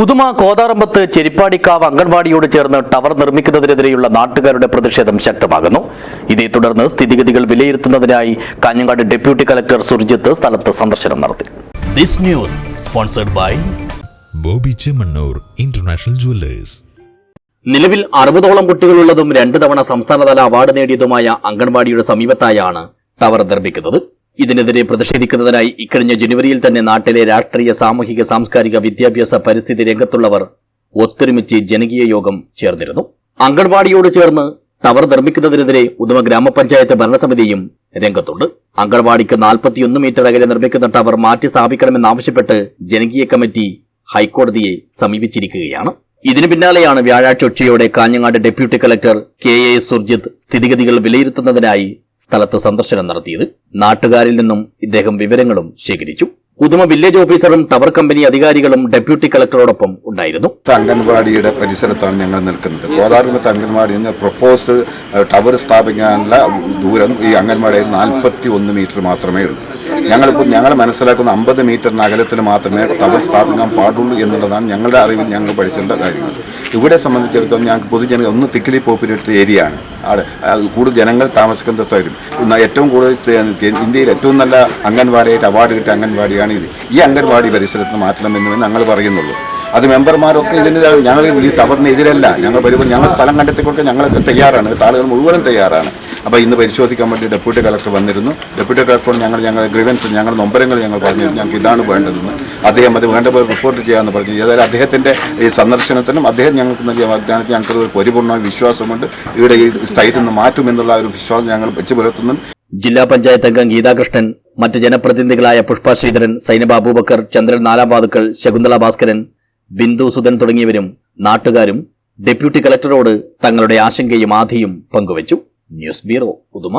ഉദുമ കോതാറമ്പത്ത് ചെരിപ്പാടിക്കാവ് അംഗൻവാടിയോട് ചേർന്ന് ടവർ നിർമ്മിക്കുന്നതിനെതിരെയുള്ള നാട്ടുകാരുടെ പ്രതിഷേധം ശക്തമാകുന്നു. ഇതേ തുടർന്ന് സ്ഥിതിഗതികൾ വിലയിരുത്തുന്നതിനായി കാഞ്ഞങ്ങാട് ഡെപ്യൂട്ടി കളക്ടർ സുർജിത്ത് സ്ഥലത്ത് സന്ദർശനം നടത്തി. This news sponsored by Bobby Chemmanur international jewellers. നിലവിൽ അറുപതോളം കുട്ടികളുള്ളതും രണ്ട് തവണ സംസ്ഥാനതല അവാർഡ് നേടിയതുമായ അംഗൻവാടിയുടെ സമീപത്തായാണ് ടവർ നിർമ്മിക്കുന്നത്. ഇതിനെതിരെ പ്രതിഷേധിക്കുന്നതിനായി ഇക്കഴിഞ്ഞ ജനുവരിയിൽ തന്നെ നാട്ടിലെ രാഷ്ട്രീയ സാമൂഹിക സാംസ്കാരിക വിദ്യാഭ്യാസ പരിസ്ഥിതി രംഗത്തുള്ളവർ ഒത്തൊരുമിച്ച് ജനകീയ യോഗം ചേർന്നിരുന്നു. അംഗൻവാടിയോട് ചേർന്ന് ടവർ നിർമ്മിക്കുന്നതിനെതിരെ ഉദമ ഗ്രാമപഞ്ചായത്ത് ഭരണസമിതിയും രംഗത്തുണ്ട്. അംഗൻവാടിക്ക് നാൽപ്പത്തിയൊന്ന് മീറ്റർ അകലെ നിർമ്മിക്കുന്ന ടവർ മാറ്റി സ്ഥാപിക്കണമെന്നാവശ്യപ്പെട്ട് ജനകീയ കമ്മിറ്റി ഹൈക്കോടതിയെ സമീപിച്ചിരിക്കുകയാണ്. ഇതിനു പിന്നാലെയാണ് വ്യാഴാഴ്ച ഉച്ചയോടെ Kanhangad deputy collector K A Surjith സ്ഥിതിഗതികൾ വിലയിരുത്തുന്നതിനായി സ്ഥലത്ത് സന്ദർശനം നടത്തിയത് നാട്ടുകാരിൽ നിന്നും ഇദ്ദേഹം വിവരങ്ങളും ശേഖരിച്ചു. കുതുമ വില്ലേജ് ഓഫീസറും ടവർ കമ്പനി അധികാരികളും ഡെപ്യൂട്ടി കളക്ടറോടൊപ്പം ഉണ്ടായിരുന്നു. അംഗൻവാടിയുടെ പരിസരത്താണ് ഞങ്ങൾ നിൽക്കുന്നത്. അംഗൻവാടിയിൽ നിന്ന് പ്രപ്പോസ്ഡ് ടവർ സ്ഥാപിക്കാനുള്ള ദൂരം ഈ അംഗൻവാടിയിൽ നാൽപ്പത്തി ഒന്ന് മീറ്റർ മാത്രമേ ഉള്ളൂ. ഞങ്ങളിപ്പോൾ ഞങ്ങൾ മനസ്സിലാക്കുന്ന അമ്പത് മീറ്ററിന് അകലത്തിൽ മാത്രമേ ടവർ സ്ഥാപിക്കാൻ പാടുള്ളൂ എന്നുള്ളതാണ് ഞങ്ങളുടെ അറിവിൽ ഞങ്ങൾ പഠിച്ചിട്ടുള്ള കാര്യങ്ങൾ. ഇവിടെ സംബന്ധിച്ചിടത്തോളം ഞങ്ങൾക്ക് പൊതുജന ഒന്ന് തിക്കിലി പോപ്പുലേറ്റഡ് ഏരിയ ആണ്. കൂടുതൽ ജനങ്ങൾ താമസിക്കുന്ന സ്ഥലം. ഏറ്റവും കൂടുതൽ ഇന്ത്യയിൽ ഏറ്റവും നല്ല അംഗൻവാടിയായിട്ട് അവാർഡ് കിട്ടിയ അംഗൻവാടിയാണ് ഇത്. ഈ അംഗൻവാടി പരിസരത്ത് മാറ്റണമെന്ന് ഞങ്ങൾ പറയുന്നുള്ളൂ. അത് മെമ്പർമാരൊക്കെ ഇതിന് ഞങ്ങൾ ഈ ടവറിന് എതിരല്ല. ഞങ്ങൾ വരുമ്പോൾ ഞങ്ങൾ സ്ഥലം കണ്ടെത്തിക്കൊടുക്കാൻ ഞങ്ങളൊക്കെ തയ്യാറാണ്. ആളുകൾ മുഴുവനും തയ്യാറാണ്. അപ്പോൾ ഇന്ന് പരിശോധിക്കാൻ വേണ്ടി ഡെപ്യൂട്ടി കളക്ടർ വന്നിരുന്നു. ഡെപ്യൂട്ടി കളക്ടറോട് ഞങ്ങൾ ഞങ്ങളുടെ ഗ്രീവൻസ് ഞങ്ങളുടെ നൊമ്പരങ്ങൾ ഞങ്ങൾ പറഞ്ഞു ഞങ്ങൾക്ക് ഇതാണ് വേണ്ടതെന്ന്. അദ്ദേഹം അത് വേണ്ട പോലെ റിപ്പോർട്ട് ചെയ്യാമെന്ന് പറഞ്ഞു. ഏതായാലും അദ്ദേഹത്തിന്റെ ഈ സന്ദർശനത്തിനും അദ്ദേഹം ഞങ്ങൾക്ക് നൽകിയ വാഗ്ദാനത്തിൽ ഞങ്ങൾക്ക് ഒരു പരിപൂർണമായ വിശ്വാസമുണ്ട്. ഇവിടെ ഈ സ്ഥലത്ത് നിന്ന് മാറ്റുമെന്നുള്ള ഒരു വിശ്വാസം ഞങ്ങൾ വെച്ച് പുലർത്തുന്നു. ജില്ലാ പഞ്ചായത്ത് അംഗം ഗീതാകൃഷ്ണൻ മറ്റ് ജനപ്രതിനിധികളായ പുഷ്പ ശ്രീധരൻ സൈനബ അബൂബക്കർ ചന്ദ്രൻ നാലാംപാതുക്കൾ ശകുന്തള ഭാസ്കരൻ ബിന്ദു സുധൻ തുടങ്ങിയവരും നാട്ടുകാരും ഡെപ്യൂട്ടി കളക്ടറോട് തങ്ങളുടെ ആശങ്കയും ആധിയും പങ്കുവച്ചു. News bureau Uduma